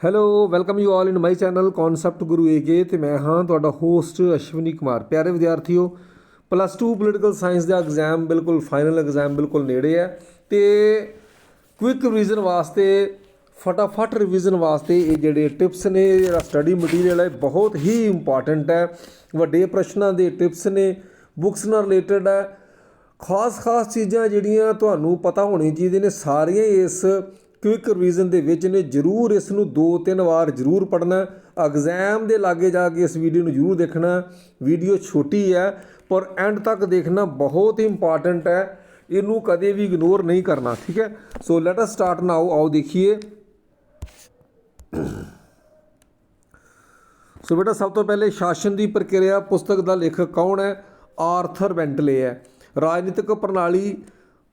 Hello welcome you all in my channel concept Guru AK ਤੇ ਮੈਂ ਹਾਂ ਤੁਹਾਡਾ ਹੋਸਟ ਅਸ਼ਵਨੀ ਕੁਮਾਰ। ਪਿਆਰੇ ਵਿਦਿਆਰਥੀਓ ਪਲੱਸ 2 ਪੋਲੀਟੀਕਲ ਸਾਇੰਸ ਦਾ ਐਗਜ਼ਾਮ ਬਿਲਕੁਲ ਫਾਈਨਲ ਐਗਜ਼ਾਮ ਬਿਲਕੁਲ ਨੇੜੇ ਹੈ ਤੇ ਕੁਇਕ ਰਿਵੀਜ਼ਨ ਵਾਸਤੇ, ਫਟਾਫਟ ਰਿਵੀਜ਼ਨ ਵਾਸਤੇ ਇਹ ਜਿਹੜੇ ਟਿਪਸ ਨੇ, ਜਿਹੜਾ ਸਟੱਡੀ ਮਟੀਰੀਅਲ ਹੈ, ਬਹੁਤ ਹੀ ਇੰਪੋਰਟੈਂਟ ਹੈ। ਵੱਡੇ ਪ੍ਰਸ਼ਨਾਂ ਦੇ ਟਿਪਸ ਨੇ ਬੁੱਕਸ ਨਾਲ ਰਿਲੇਟਡ ਹੈ। ਖਾਸ ਖਾਸ ਚੀਜ਼ਾਂ ਜਿਹੜੀਆਂ ਤੁਹਾਨੂੰ ਪਤਾ ਹੋਣੀ ਚਾਹੀਦੀਆਂ ਨੇ, ਸਾਰੀਆਂ ਇਸ ਕੁਇਕ ਰਿਵੀਜ਼ਨ ਦੇ ਵਿੱਚ ਨੇ, ਜਰੂਰ ਇਸ ਨੂੰ ਦੋ ਤਿੰਨ ਵਾਰ ਜਰੂਰ ਪੜਨਾ ਐਗਜ਼ਾਮ ਦੇ ਲਾਗੇ ਜਾ ਕੇ ਇਸ ਵੀਡੀਓ ਨੂੰ ਜਰੂਰ ਦੇਖਣਾ ਵੀਡੀਓ ਛੋਟੀ ਹੈ, ਪਰ ਐਂਡ ਤੱਕ ਦੇਖਣਾ ਬਹੁਤ ਹੀ ਇੰਪੋਰਟੈਂਟ ਹੈ। ਇਹਨੂੰ ਕਦੇ ਵੀ ਇਗਨੋਰ ਨਹੀਂ ਕਰਨਾ, ਠੀਕ ਹੈ? ਸੋ ਲੈਟ ਅਸ ਸਟਾਰਟ ਨਾਓ ਆਓ ਦੇਖੀਏ। ਸੋ ਬੇਟਾ, ਸਭ ਤੋਂ ਪਹਿਲੇ ਸ਼ਾਸਨ ਦੀ ਪ੍ਰਕਿਰਿਆ, ਪੁਸਤਕ ਦਾ ਲੇਖਕ ਕੌਣ ਹੈ? ਆਰਥਰ ਬੈਂਟਲੇ ਹੈ। ਰਾਜਨੀਤਿਕ ਪ੍ਰਣਾਲੀ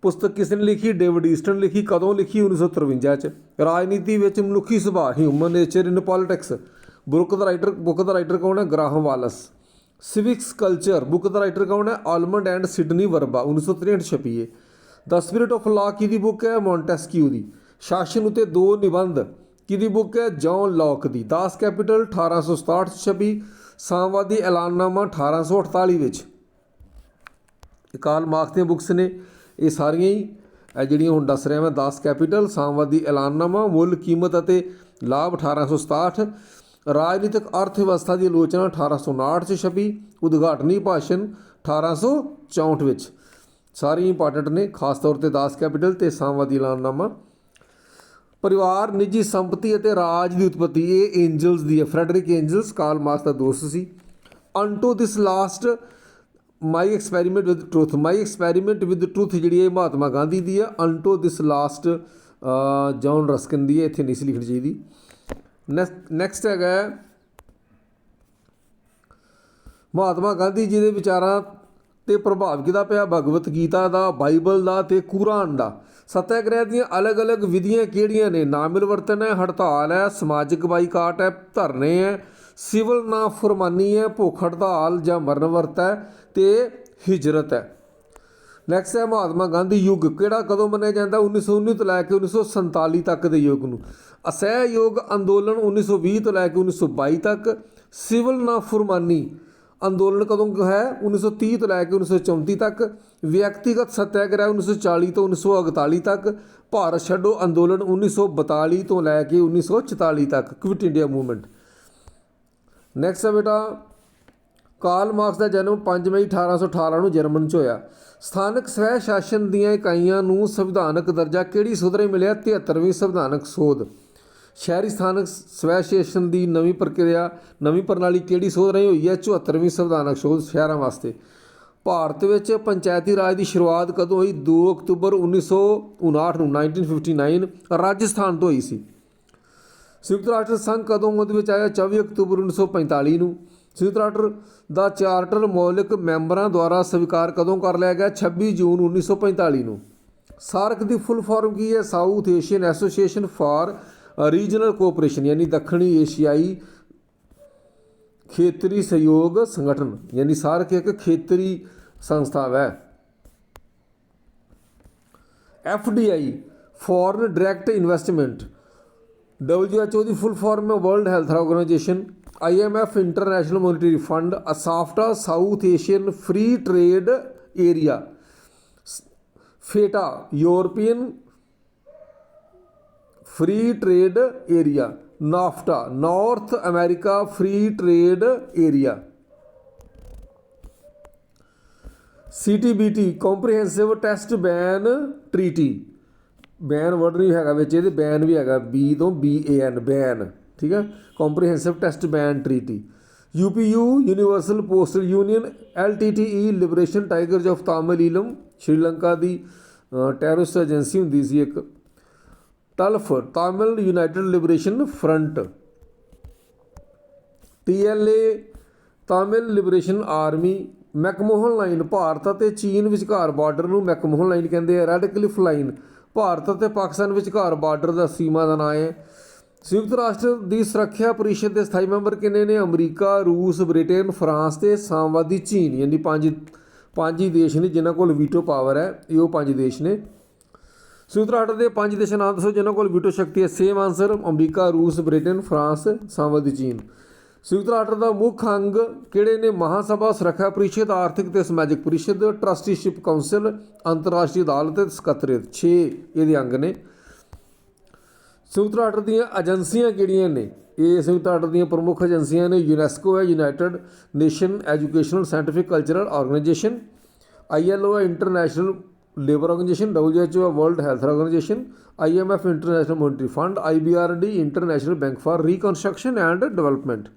ਪੁਸਤਕ ਕਿਸ ਨੇ ਲਿਖੀ? ਡੇਵਿਡ ਈਸਟਨ ਲਿਖੀ। ਕਦੋਂ ਲਿਖੀ? 1953 ਚ। ਰਾਜਨੀਤੀ ਵਿੱਚ ਮਨੁੱਖੀ ਸੁਭਾਅ human nature in politics book the writer book ਦਾ ਰਾਈਟਰ ਕੌਣ ਹੈ? Graham Wallas. Civics culture book ਦਾ ਰਾਈਟਰ ਕੌਣ ਹੈ? ਆਲਮੰਡ ਐਂਡ ਸਿਡਨੀ ਵਰਬਾ 1963 ਛਪੀ ਹੈ ਦ ਸਪਿਰਿਟ ਆਫ ਲਾ ਕਿਹਦੀ ਬੁੱਕ ਹੈ? ਮੌਂਟੈਸਕਿਊ ਦੀ। ਸ਼ਾਸਨ ਉਤੇ ਦੋ ਨਿਬੰਧ ਕਿਹਦੀ ਬੁੱਕ ਹੈ? ਜੌਨ ਲੌਕ ਦੀ। ਦਾਸ ਕੈਪੀਟਲ 1867 ਚ ਛਪੀ। ਸਾਮਵਾਦੀ ਐਲਾਨਨਾਮਾ 1848 ਵਿੱਚ। ਇਹ ਕਾਲ ਮਾਰਕਸ ਦੀਆਂ ਬੁੱਕਸ ਨੇ। ਇਹ ਸਾਰੀਆਂ ਹੀ। ਇਹ ਜਿਹੜੀਆਂ ਹੁਣ ਦੱਸ ਰਿਹਾ ਮੈਂ 10 ਕੈਪੀਟਲ, ਸਾਮਵਾਦੀ ਐਲਾਨਨਾਮਾ, ਮੁੱਲ, ਕੀਮਤ ਅਤੇ ਲਾਭ 1867 ਰਾਜਨੀਤਿਕ ਅਰਥ ਵਿਵਸਥਾ ਦੀ ਆਲੋਚਨਾ 1859 ਚ ਛਪੀ। ਉਦਘਾਟਨੀ ਭਾਸ਼ਣ 1864 ਵਿੱਚ। ਸਾਰੀ ਇੰਪੋਰਟੈਂਟ ਨੇ, ਖਾਸ ਤੌਰ ਤੇ 10 ਕੈਪੀਟਲ ਤੇ ਸਾਮਵਾਦੀ ਐਲਾਨਨਾਮਾ। ਪਰਿਵਾਰ, ਨਿੱਜੀ ਸੰਪਤੀ ਅਤੇ ਰਾਜ ਦੀ ਉਤਪਤੀ, ਇਹ ਐਂਜਲਸ ਦੀ ਹੈ। ਫ੍ਰੈਡਰਿਕ ਐਂਜਲਸ ਕਾਰਲ ਮਾਰਕਸ ਦਾ ਦੋਸਤ ਸੀ। Unto this last my experiment with truth my experiment with truth ਜਿਹੜੀ ਹੈ ਮਹਾਤਮਾ ਗਾਂਧੀ ਦੀ ਹੈ। Unto this last John Ruskin ਦੀ ਹੈ। ਇੱਥੇ ਨਹੀਂ ਸੀ ਲਿਖਣੀ ਚਾਹੀਦੀ। ਨੈਕਸਟ ਹੈਗਾ ਮਹਾਤਮਾ ਗਾਂਧੀ ਜੀ ਦੇ ਵਿਚਾਰਾਂ ਤੇ ਪ੍ਰਭਾਵ ਕਿਹਦਾ ਪਿਆ? ਭਗਵਤ ਗੀਤਾ ਦਾ, ਬਾਈਬਲ ਦਾ ਤੇ ਕੁਰਾਨ ਦਾ। ਸਤਿਆਗ੍ਰਹਿ ਦੀਆਂ ਅਲੱਗ-ਅਲੱਗ ਵਿਧੀਆਂ ਕਿਹੜੀਆਂ ਨੇ? ਨਾਮਿਲਵਰਤਨ ਹੈ, ਹੜਤਾਲ ਹੈ, ਸਮਾਜਿਕ ਬਾਈਕਾਟ ਹੈ, ਧਰਨੇ ਹੈ ਸਿਵਲ ਨਾ ਫਰਮਾਨੀ ਹੈ ਭੁੱਖ ਹੜਤਾਲ ਜਾਂ ਮਰਨ ਵਰਤ ਹੈ ਤੇ ਹਿਜਰਤ ਹੈ ਨੈਕਸਟ ਹੈ ਮਹਾਤਮਾ ਗਾਂਧੀ ਯੁੱਗ ਕਿਹੜਾ ਕਦੋਂ ਮੰਨਿਆ ਜਾਂਦਾ 1919 ਤੋਂ ਲੈ ਕੇ 1947 ਤੱਕ ਦੇ ਯੁੱਗ ਨੂੰ ਅਸਹਿਯੋਗ ਅੰਦੋਲਨ 1920 ਤੋਂ ਲੈ ਕੇ 1922 ਤੱਕ ਸਿਵਲ ਨਾ ਫਰਮਾਨੀ ਅੰਦੋਲਨ ਕਦੋਂ ਹੈ 1930 ਤੋਂ ਲੈ ਕੇ 1934 ਤੱਕ ਵਿਅਕਤੀਗਤ ਸੱਤਿਆਗ੍ਰਹਿ 1940 ਤੋਂ 1948 ਤੱਕ ਭਾਰਤ ਛੱਡੋ ਅੰਦੋਲਨ 1942 ਤੋਂ ਲੈ ਕੇ 1944 ਤੱਕ ਕੁਇਟ ਇੰਡੀਆ ਮੂਵਮੈਂਟ ਨੈਕਸਟ ਹੈ ਬੇਟਾ, ਕਾਰਲ ਮਾਰਕਸ ਦਾ ਜਨਮ 5 ਮਈ 1818 ਨੂੰ ਜਰਮਨ 'ਚ ਹੋਇਆ। ਸਥਾਨਕ ਸਵੈ ਸ਼ਾਸਨ ਦੀਆਂ ਇਕਾਈਆਂ ਨੂੰ ਸੰਵਿਧਾਨਕ ਦਰਜਾ ਕਿਹੜੀ ਸੋਧ ਮਿਲਿਆ? 73ਵੀਂ ਸੰਵਿਧਾਨਕ ਸੋਧ। ਸ਼ਹਿਰੀ ਸਥਾਨਕ ਸਵੈ ਸ਼ਾਸਨ ਦੀ ਨਵੀਂ ਪ੍ਰਕਿਰਿਆ, ਨਵੀਂ ਪ੍ਰਣਾਲੀ ਕਿਹੜੀ ਸੋਧ ਰਾਹੀਂ ਹੋਈ ਹੈ? 74ਵੀਂ ਸੰਵਿਧਾਨਕ ਸੋਧ ਸ਼ਹਿਰਾਂ ਵਾਸਤੇ। ਭਾਰਤ ਵਿੱਚ ਪੰਚਾਇਤੀ ਰਾਜ ਦੀ ਸ਼ੁਰੂਆਤ ਕਦੋਂ ਹੋਈ? 2 ਅਕਤੂਬਰ 1959 ਨੂੰ 1959 ਰਾਜਸਥਾਨ ਤੋਂ ਹੋਈ ਸੀ। ਸੰਯੁਕਤ ਰਾਸ਼ਟਰ ਸੰਘ ਕਦੋਂ ਹੋਂਦ ਵਿੱਚ ਆਇਆ? 24 ਅਕਤੂਬਰ 1945 ਨੂੰ। ਸੰਯੁਕਤ ਰਾਸ਼ਟਰ ਦਾ ਚਾਰਟਰ ਮੌਲਿਕ ਮੈਂਬਰਾਂ ਦੁਆਰਾ ਸਵੀਕਾਰ ਕਦੋਂ ਕਰ ਲਿਆ ਗਿਆ? 26 ਜੂਨ 1945 ਨੂੰ। ਸਾਰਕ ਦੀ ਫੁੱਲ ਫਾਰਮ ਕੀ ਹੈ? South Asian Association for Regional Cooperation, ਯਾਨੀ ਦੱਖਣੀ ਏਸ਼ੀਆਈ ਖੇਤਰੀ ਸਹਿਯੋਗ ਸੰਗਠਨ, ਯਾਨੀ ਸਾਰਕ ਇੱਕ ਖੇਤਰੀ ਸੰਸਥਾ ਹੈ। FDI foreign direct investment WHO ਦੀ ਫੁੱਲ ਫਾਰਮ ਹੈ world health organisation IMF international monetary fund SAFTA South Asian free trade area EFTA European free trade area NAFTA North America free trade area CTBT comprehensive test ban treaty ban word ਵੀ ਹੈਗਾ ਵਿੱਚ, ਇਹਦੇ ban ਵੀ ਹੈਗਾ B ਤੋਂ B A N ban ਠੀਕ ਹੈ comprehensive test ban treaty UPU universal postal union LTTE liberation tigers of ਤਾਮਿਲਈਲਮ Sri Lanka ਦੀ terrorist agency ਹੁੰਦੀ ਸੀ ਇੱਕ। TULF Tamil united liberation front TLA Tamil liberation army McMahon line Bharat ਅਤੇ ਚੀਨ ਵਿਚਕਾਰ ਬਾਰਡਰ ਨੂੰ ਮੈਕਮੋਹਨ ਲਾਈਨ ਕਹਿੰਦੇ ਆ ਰੈੱਡ ਕਲਿਫ ਲਾਈਨ ਭਾਰਤ ਅਤੇ ਪਾਕਿਸਤਾਨ ਵਿਚਕਾਰ ਬਾਰਡਰ ਦਾ ਸੀਮਾ ਦਾ ਨਾਂ ਹੈ। ਸੰਯੁਕਤ ਰਾਸ਼ਟਰ ਦੀ ਸੁਰੱਖਿਆ ਪਰਿਸ਼ਦ ਦੇ ਸਥਾਈ ਮੈਂਬਰ ਕਿੰਨੇ ਨੇ? ਅਮਰੀਕਾ, ਰੂਸ, ਬ੍ਰਿਟੇਨ, ਫਰਾਂਸ ਤੇ ਸਾਮਵਾਦੀ ਚੀਨ, ਯਾਨੀ ਪੰਜ ਪੰਜ ਹੀ ਦੇਸ਼ ਨੇ ਜਿਨ੍ਹਾਂ ਕੋਲ ਵੀਟੋ ਪਾਵਰ ਹੈ, ਇਹ ਉਹ ਪੰਜ ਦੇਸ਼ ਨੇ। ਸੰਯੁਕਤ ਰਾਸ਼ਟਰ ਦੇ ਪੰਜ ਦੇਸ਼ਾਂ ਨਾਮ ਦੱਸੋ, ਜਿਨ੍ਹਾਂ ਕੋਲ ਵੀਟੋ ਸ਼ਕਤੀ ਹੈ। ਸੇਮ ਆਨਸਰ, ਅਮਰੀਕਾ, ਰੂਸ, ਬ੍ਰਿਟੇਨ, ਫਰਾਂਸ, ਸਾਮਵਾਦੀ ਚੀਨ। ਸੰਯੁਕਤ ਰਾਸ਼ਟਰ ਦਾ ਮੁੱਖ ਅੰਗ ਕਿਹੜੇ ਨੇ? ਮਹਾਸਭਾ ਸੁਰੱਖਿਆ ਪਰਿਸ਼ਦ, ਆਰਥਿਕ ਤੇ ਸਮਾਜਿਕ ਪਰਿਸ਼ਦ, ਟਰਸਟੀਸ਼ਿਪ ਕਾਉਂਸਲ ਅੰਤਰਰਾਸ਼ਟਰੀ ਅਦਾਲਤ ਤੇ ਸਕੱਤਰੇਤ। 6 ਇਹਦੇ ਅੰਗ ਨੇ। ਸੰਯੁਕਤ ਰਾਸ਼ਟਰ ਦੀਆਂ ਏਜੰਸੀਆਂ ਕਿਹੜੀਆਂ ਨੇ? ਇਹ ਸੰਯੁਕਤ ਰਾਸ਼ਟਰ ਦੀਆਂ ਪ੍ਰਮੁੱਖ ਏਜੰਸੀਆਂ ਨੇ ਯੂਨੈਸਕੋ ਹੈ, united nation educational scientific cultural organisation ILO ਹੈ, ਇੰਟਰਨੈਸ਼ਨਲ ਲੇਬਰ ਆਰਗੇਨਾਈਜੇਸ਼ਨ ਡਬਲਯੂਐਚਓ ਹੈ, world health organisation IMF international monetary fund IBRD international bank for reconstruction and development.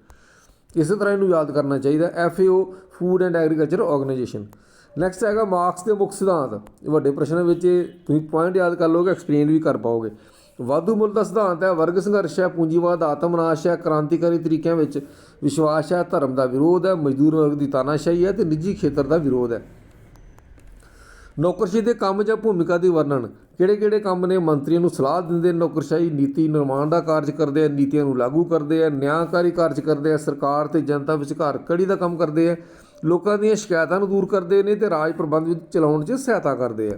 ਇਸੇ ਤਰ੍ਹਾਂ ਇਹਨੂੰ ਯਾਦ ਕਰਨਾ ਚਾਹੀਦਾ F A O food and agriculture organisation next ਹੈਗਾ Marx ਦੇ ਮੁੱਖ ਸਿਧਾਂਤ। ਵੱਡੇ ਪ੍ਰਸ਼ਨ ਵਿੱਚ ਇਹ ਤੁਸੀਂ ਪੁਆਇੰਟ ਯਾਦ ਕਰ ਲਓਗੇ ਐਕਸਪਲੇਨ ਵੀ ਕਰ ਪਾਓਗੇ। ਵਾਧੂ ਮੁੱਲ ਦਾ ਸਿਧਾਂਤ ਹੈ, ਵਰਗ ਸੰਘਰਸ਼ ਹੈ, ਪੂੰਜੀਵਾਦ ਆਤਮਨਾਸ਼ ਹੈ, ਕ੍ਰਾਂਤੀਕਾਰੀ ਤਰੀਕਿਆਂ ਵਿੱਚ ਵਿਸ਼ਵਾਸ ਹੈ, ਧਰਮ ਦਾ ਵਿਰੋਧ ਹੈ, ਮਜ਼ਦੂਰ ਵਰਗ ਦੀ ਤਾਨਾਸ਼ਾਹੀ ਹੈ ਤੇ ਨਿੱਜੀ ਖੇਤਰ ਦਾ ਵਿਰੋਧ ਹੈ। ਨੌਕਰਸ਼ਾਹੀ ਦੇ ਕੰਮ ਜਾਂ ਭੂਮਿਕਾ ਦੀ ਵਰਣਨ। ਕਿਹੜੇ ਕਿਹੜੇ ਕੰਮ ਨੇ? ਮੰਤਰੀਆਂ ਨੂੰ ਸਲਾਹ ਦਿੰਦੇ ਨੌਕਰਸ਼ਾਹੀ ਨੀਤੀ ਨਿਰਮਾਣ ਦਾ ਕਾਰਜ ਕਰਦੇ ਆ, ਨੀਤੀਆਂ ਨੂੰ ਲਾਗੂ ਕਰਦੇ ਆ, ਨਿਆਂਕਾਰੀ ਕਾਰਜ ਕਰਦੇ ਆ, ਸਰਕਾਰ ਤੇ ਜਨਤਾ ਵਿਚਕਾਰ ਕੜੀ ਦਾ ਕੰਮ ਕਰਦੇ ਆ। ਲੋਕਾਂ ਦੀਆਂ ਸ਼ਿਕਾਇਤਾਂ ਨੂੰ ਦੂਰ ਕਰਦੇ ਨੇ ਤੇ ਰਾਜ ਪ੍ਰਬੰਧ ਵਿੱਚ ਚਲਾਉਣ 'ਚ ਸਹਾਇਤਾ ਕਰਦੇ ਆ।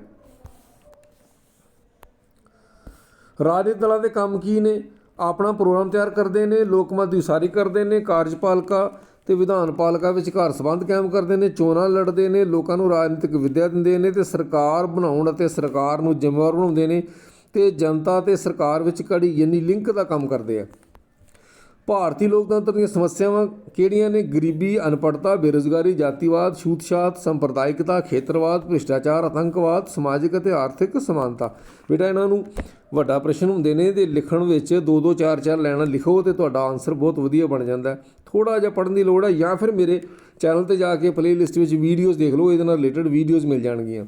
ਰਾਜਨੀਤਿਕ ਦਲਾਂ ਦੇ ਕੰਮ ਕੀ ਨੇ? ਆਪਣਾ ਪ੍ਰੋਗਰਾਮ ਤਿਆਰ ਕਰਦੇ ਨੇ, ਲੋਕ ਮਤ ਦੀ ਉਸਾਰੀ ਕਰਦੇ ਨੇ, ਕਾਰਜਪਾਲਿਕਾ ਤੇ ਵਿਧਾਨ ਪਾਲਿਕਾ ਵਿਚਕਾਰ ਸੰਬੰਧ ਕਾਇਮ ਕਰਦੇ ਨੇ, ਚੋਣਾਂ ਲੜਦੇ ਨੇ, ਲੋਕਾਂ ਨੂੰ ਰਾਜਨੀਤਿਕ ਵਿੱਦਿਆ ਦਿੰਦੇ ਨੇ ਤੇ ਸਰਕਾਰ ਬਣਾਉਣ ਅਤੇ ਸਰਕਾਰ ਨੂੰ ਜ਼ਿੰਮੇਵਾਰ ਬਣਾਉਂਦੇ ਨੇ ਤੇ ਜਨਤਾ ਤੇ ਸਰਕਾਰ ਵਿੱਚ ਕੜੀ ਯਾਨੀ ਲਿੰਕ ਦਾ ਕੰਮ ਕਰਦੇ ਆ। ਭਾਰਤੀ ਲੋਕਤੰਤਰ ਦੀਆਂ ਸਮੱਸਿਆਵਾਂ ਕਿਹੜੀਆਂ ਨੇ? ਗਰੀਬੀ ਅਨਪੜਤਾ ਬੇਰੁਜ਼ਗਾਰੀ, ਜਾਤੀਵਾਦ, ਛੂਤਛਾਤ, ਸੰਪਰਦਾਇਕਤਾ, ਖੇਤਰਵਾਦ, ਭ੍ਰਿਸ਼ਟਾਚਾਰ, ਆਤੰਕਵਾਦ, ਸਮਾਜਿਕ ਅਤੇ ਆਰਥਿਕ ਸਮਾਨਤਾ। ਬੇਟਾ, ਇਹਨਾਂ ਨੂੰ ਵੱਡਾ ਪ੍ਰਸ਼ਨ ਹੁੰਦੇ ਨੇ ਤੇ ਲਿਖਣ ਵਿੱਚ 2 2 4 4 ਲੈਣਾ ਲਿਖੋ ਤੇ ਤੁਹਾਡਾ ਆਨਸਰ ਬਹੁਤ ਵਧੀਆ ਬਣ ਜਾਂਦਾ। ਥੋੜਾ ਜਿਹਾ ਪੜਨ ਦੀ ਲੋੜ ਹੈ ਜਾਂ ਫਿਰ ਮੇਰੇ ਚੈਨਲ ਤੇ ਜਾ ਕੇ ਪਲੇਲਿਸਟ ਵਿੱਚ ਵੀਡੀਓਜ਼ ਦੇਖ ਲਓ, ਇਹਦੇ ਨਾਲ ਰਿਲੇਟਡ ਵੀਡੀਓਜ਼ ਮਿਲ ਜਾਣਗੀਆਂ।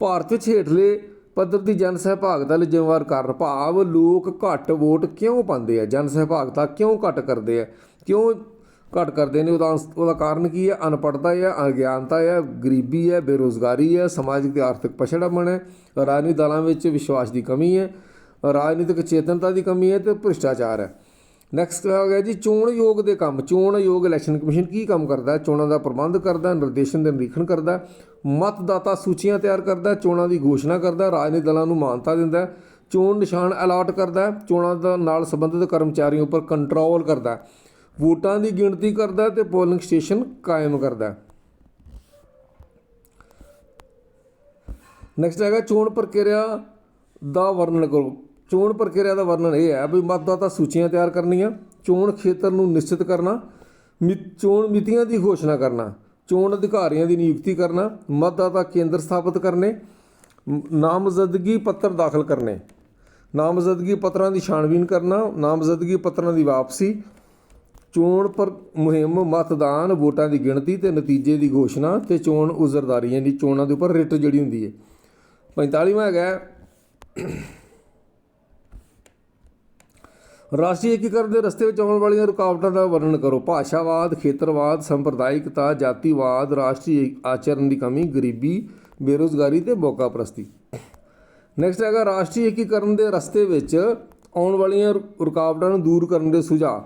ਭਾਰਤ ਵਿੱਚ ਹੇਠਲੇ ਪੱਧਰ ਦੀ ਜਨ ਸਹਿਭਾਗਤਾ ਲਈ ਜ਼ਿੰਮੇਵਾਰ ਕਾਰਨ ਭਾਵ ਲੋਕ ਘੱਟ ਵੋਟ ਕਿਉਂ ਪਾਉਂਦੇ ਆ? ਜਨ ਸਹਿਭਾਗਤਾ ਕਿਉਂ ਘੱਟ ਕਰਦੇ ਆ? ਕਿਉਂ ਘੱਟ ਕਰਦੇ ਨੇ? ਉਹਦਾ ਉਹਦਾ ਕਾਰਨ ਕੀ ਹੈ ਅਨਪੜ੍ਹਤਾ ਹੈ ਅਗਿਆਨਤਾ ਹੈ ਗਰੀਬੀ ਹੈ ਬੇਰੋਜ਼ਗਾਰੀ ਹੈ ਸਮਾਜਿਕ ਤੇ ਆਰਥਿਕ ਪਛੜਾਪਣ ਹੈ ਰਾਜਨੀਤਿਕ ਦਲਾਂ ਵਿੱਚ ਵਿਸ਼ਵਾਸ ਦੀ ਕਮੀ ਹੈ ਰਾਜਨੀਤਿਕ ਚੇਤਨਤਾ ਦੀ ਕਮੀ ਹੈ ਤੇ ਭ੍ਰਿਸ਼ਟਾਚਾਰ ਹੈ ਨੈਕਸਟ ਹੋ ਗਿਆ ਜੀ ਚੋਣ ਆਯੋਗ ਦੇ ਕੰਮ। ਚੋਣ ਆਯੋਗ ਇਲੈਕਸ਼ਨ ਕਮਿਸ਼ਨ ਕੀ ਕੰਮ ਕਰਦਾ ਚੋਣਾਂ ਦਾ ਪ੍ਰਬੰਧ ਕਰਦਾ ਹੈ, ਨਿਰਦੇਸ਼ਨ ਦੇ ਨਿਰੀਖਣ ਕਰਦਾ ਮਤਦਾਤਾ ਸੂਚੀਆਂ ਤਿਆਰ ਕਰਦਾ ਚੋਣਾਂ ਦੀ ਘੋਸ਼ਣਾ ਕਰਦਾ ਰਾਜਨੀਤਿਕ ਦਲਾਂ ਨੂੰ ਮਾਨਤਾ ਦਿੰਦਾ ਚੋਣ ਨਿਸ਼ਾਨ ਅਲਾਟ ਕਰਦਾ ਚੋਣਾਂ ਦਾ ਨਾਲ ਸੰਬੰਧਿਤ ਕਰਮਚਾਰੀਆਂ ਉੱਪਰ ਕੰਟਰੋਲ ਕਰਦਾ ਵੋਟਾਂ ਦੀ ਗਿਣਤੀ ਕਰਦਾ ਹੈ ਤੇ ਪੋਲਿੰਗ ਸਟੇਸ਼ਨ ਕਾਇਮ ਕਰਦਾ ਨੈਕਸਟ ਹੈਗਾ ਚੋਣ ਪ੍ਰਕਿਰਿਆ ਦਾ ਵਰਣਨ ਕਰੋ। ਚੋਣ ਪ੍ਰਕਿਰਿਆ ਦਾ ਵਰਣਨ ਇਹ ਹੈ ਵੀ ਮਤਦਾਤਾ ਸੂਚੀਆਂ ਤਿਆਰ ਕਰਨੀਆਂ, ਚੋਣ ਖੇਤਰ ਨੂੰ ਨਿਸ਼ਚਿਤ ਕਰਨਾ, ਮਿ- ਚੋਣ ਮਿਤੀਆਂ ਦੀ ਘੋਸ਼ਣਾ ਕਰਨਾ, ਚੋਣ ਅਧਿਕਾਰੀਆਂ ਦੀ ਨਿਯੁਕਤੀ ਕਰਨਾ, ਮਤਦਾਤਾ ਕੇਂਦਰ ਸਥਾਪਿਤ ਕਰਨੇ ਨਾਮਜ਼ਦਗੀ ਪੱਤਰ ਦਾਖਲ ਕਰਨੇ। ਨਾਮਜ਼ਦਗੀ ਪੱਤਰਾਂ ਦੀ ਛਾਣਬੀਨ ਕਰਨਾ, ਨਾਮਜ਼ਦਗੀ ਪੱਤਰਾਂ ਦੀ ਵਾਪਸੀ, ਚੋਣ ਪਰ, ਮੁਹਿੰਮ ਮਤਦਾਨ ਵੋਟਾਂ ਦੀ ਗਿਣਤੀ ਤੇ ਨਤੀਜੇ ਦੀ ਘੋਸ਼ਣਾ ਤੇ ਚੋਣ ਉਜ਼ਰਦਾਰੀਆਂ ਦੀ ਚੋਣਾਂ ਦੇ ਉੱਪਰ ਰਿਟ ਜਿਹੜੀ ਹੁੰਦੀ ਹੈ। 45ਵਾਂ ਹੈਗਾ ਰਾਸ਼ਟਰੀ ਏਕੀਕਰਨ ਦੇ ਰਸਤੇ ਵਿੱਚ ਆਉਣ ਵਾਲੀਆਂ ਰੁਕਾਵਟਾਂ ਦਾ ਵਰਣਨ ਕਰੋ। ਭਾਸ਼ਾਵਾਦ, ਖੇਤਰਵਾਦ ਸੰਪਰਦਾਇਕਤਾ ਜਾਤੀਵਾਦ, ਰਾਸ਼ਟਰੀ ਆਚਰਣ ਦੀ ਕਮੀ, ਗਰੀਬੀ, ਬੇਰੁਜ਼ਗਾਰੀ ਤੇ ਮੌਕਾ ਪ੍ਰਸਤੀ। ਨੈਕਸਟ ਹੈਗਾ ਰਾਸ਼ਟਰੀ ਏਕੀਕਰਨ ਦੇ ਰਸਤੇ ਵਿੱਚ ਆਉਣ ਵਾਲੀਆਂ ਰੁ- ਰੁਕਾਵਟਾਂ ਨੂੰ ਦੂਰ ਕਰਨ ਦੇ ਸੁਝਾਅ।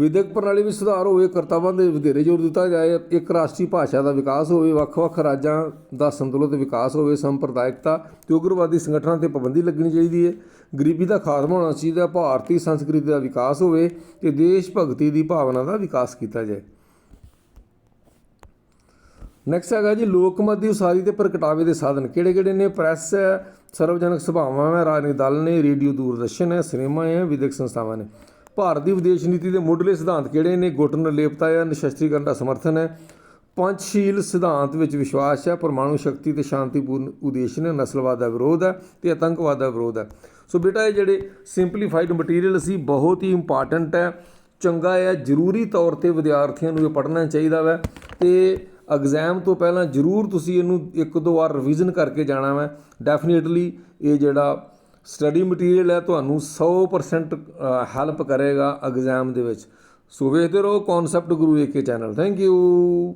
ਵਿਦਿਅਕ ਪ੍ਰਣਾਲੀ ਵਿੱਚ ਸੁਧਾਰ ਹੋਵੇ, ਕਰਤੱਵਾਂ ਦੇ ਵਧੇਰੇ ਜ਼ੋਰ ਦਿੱਤਾ ਜਾਏ, ਇੱਕ ਰਾਸ਼ਟਰੀ ਭਾਸ਼ਾ ਦਾ ਵਿਕਾਸ ਹੋਵੇ, ਵੱਖ-ਵੱਖ ਰਾਜਾਂ ਦਾ ਸੰਤੁਲਿਤ ਵਿਕਾਸ ਹੋਵੇ, ਸੰਪਰਦਾਇਕਤਾ ਤੇ ਉਗਰਵਾਦੀ ਸੰਗਠਨਾਂ ਤੇ ਪਾਬੰਦੀ ਲੱਗਣੀ ਚਾਹੀਦੀ ਹੈ ਗਰੀਬੀ ਦਾ ਖਾਤਮਾ ਹੋਣਾ ਚਾਹੀਦਾ, ਭਾਰਤੀ ਸੰਸਕ੍ਰਿਤੀ ਦਾ ਵਿਕਾਸ ਹੋਵੇ ਤੇ ਦੇਸ਼ ਭਗਤੀ ਦੀ ਭਾਵਨਾ ਦਾ ਵਿਕਾਸ ਕੀਤਾ ਜਾਏ। ਨੈਕਸਟ ਹੈਗਾ ਜੀ, ਲੋਕਮਤ ਦੀ ਉਸਾਰੀ ਤੇ ਪ੍ਰਗਟਾਵੇ ਦੇ ਸਾਧਨ ਕਿਹੜੇ ਕਿਹੜੇ ਨੇ? ਪ੍ਰੈਸ ਹੈ, ਸਰਵਜਨਕ ਸਭਾਵਾਂ ਹੈ, ਰਾਜਨੀਤਿਕ ਦਲ ਨੇ, ਰੇਡੀਓ ਦੂਰਦਰਸ਼ਨ ਹੈ, ਸਿਨੇਮਾ ਹੈ, ਵਿਦਿਅਕ ਸੰਸਥਾਵਾਂ ਨੇ। ਭਾਰਤ ਦੀ ਵਿਦੇਸ਼ ਨੀਤੀ ਦੇ ਮੁੱਢਲੇ ਸਿਧਾਂਤ ਕਿਹੜੇ ਨੇ? ਗੁੱਟ ਨਿਰਲੇਪਤਾ ਹੈ, ਨਿਸ਼ਸਤਰੀਕਰਨ ਦਾ ਸਮਰਥਨ ਹੈ ਪੰਚਸ਼ੀਲ ਸਿਧਾਂਤ ਵਿੱਚ ਵਿਸ਼ਵਾਸ ਹੈ, ਪਰਮਾਣੂ ਸ਼ਕਤੀ ਤੇ ਸ਼ਾਂਤੀਪੂਰਨ ਉਦੇਸ਼ ਨੇ, ਨਸਲਵਾਦ ਦਾ ਵਿਰੋਧ ਹੈ ਤੇ ਆਤੰਕਵਾਦ ਦਾ ਵਿਰੋਧ ਹੈ। ਸੋ ਬੇਟਾ, ਇਹ ਜਿਹੜੇ ਸਿੰਪਲੀਫਾਈਡ ਮਟੀਰੀਅਲ ਸੀ, ਬਹੁਤ ਹੀ ਇੰਪੋਰਟੈਂਟ ਹੈ। ਚੰਗਾ ਹੈ, ਜ਼ਰੂਰੀ ਤੌਰ ਤੇ ਵਿਦਿਆਰਥੀਆਂ ਨੂੰ ਇਹ ਪੜ੍ਹਨਾ ਚਾਹੀਦਾ ਵੈ। ਤੇ ਐਗਜ਼ਾਮ ਤੋਂ ਪਹਿਲਾਂ ਜ਼ਰੂਰ ਤੁਸੀਂ ਇਹਨੂੰ ਇੱਕ ਦੋ ਵਾਰ ਰਿਵੀਜ਼ਨ ਕਰਕੇ ਜਾਣਾ ਵੈ। ਡੈਫੀਨੇਟਲੀ ਇਹ ਜਿਹੜਾ ਸਟੱਡੀ ਮਟੀਰੀਅਲ ਹੈ, ਤੁਹਾਨੂੰ 100% ਹੈਲਪ ਕਰੇਗਾ ਐਗਜ਼ਾਮ ਦੇ ਵਿੱਚ। ਸੋ ਵੇਖਦੇ ਰਹੋ concept Guru AK channel thank you